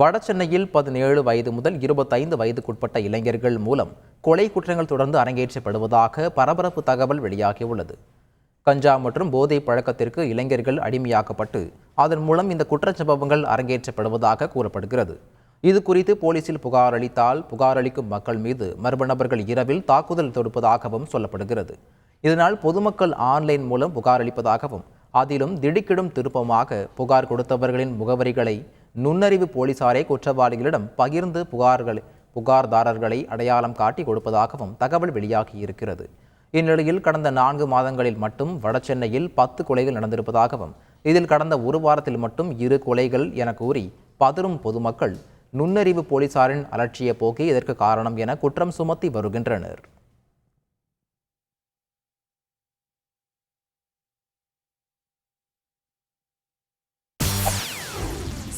வடசென்னையில் பதினேழு வயது முதல் இருபத்தைந்து வயதுக்குட்பட்ட இளைஞர்கள் மூலம் கொலை குற்றங்கள் தொடர்ந்து அரங்கேற்றப்படுவதாக பரபரப்பு தகவல் வெளியாகியுள்ளது. கஞ்சா மற்றும் போதை பழக்கத்திற்கு இளைஞர்கள் அடிமையாக்கப்பட்டு அதன் மூலம் இந்த குற்றச்சம்பவங்கள் அரங்கேற்றப்படுவதாக கூறப்படுகிறது. இது குறித்து போலீசில் புகார் அளித்தால் புகார் அளிக்கும் மக்கள் மீது மர்ம நபர்கள் இரவில் தாக்குதல் தொடுப்பதாகவும் சொல்லப்படுகிறது. இதனால் பொதுமக்கள் ஆன்லைன் மூலம் புகார் அளிப்பதாகவும் அதிலும் திடுக்கிடும் திருப்பமாக புகார் கொடுத்தவர்களின் முகவரிகளை நுண்ணறிவு போலீசாரே குற்றவாளிகளிடம் பகிர்ந்து புகார்கள் புகார்தாரர்களை அடையாளம் காட்டி கொடுப்பதாகவும் தகவல் வெளியாகியிருக்கிறது. இந்நிலையில் கடந்த நான்கு மாதங்களில் மட்டும் வடசென்னையில் பத்து கொலைகள் நடந்திருப்பதாகவும் இதில் கடந்த ஒரு வாரத்தில் மட்டும் இரு கொலைகள் என கூறி பதறும் பொதுமக்கள் நுண்ணறிவு போலீசாரின் அலட்சிய போக்கே இதற்கு காரணம் என குற்றம் சுமத்தி வருகின்றனர்.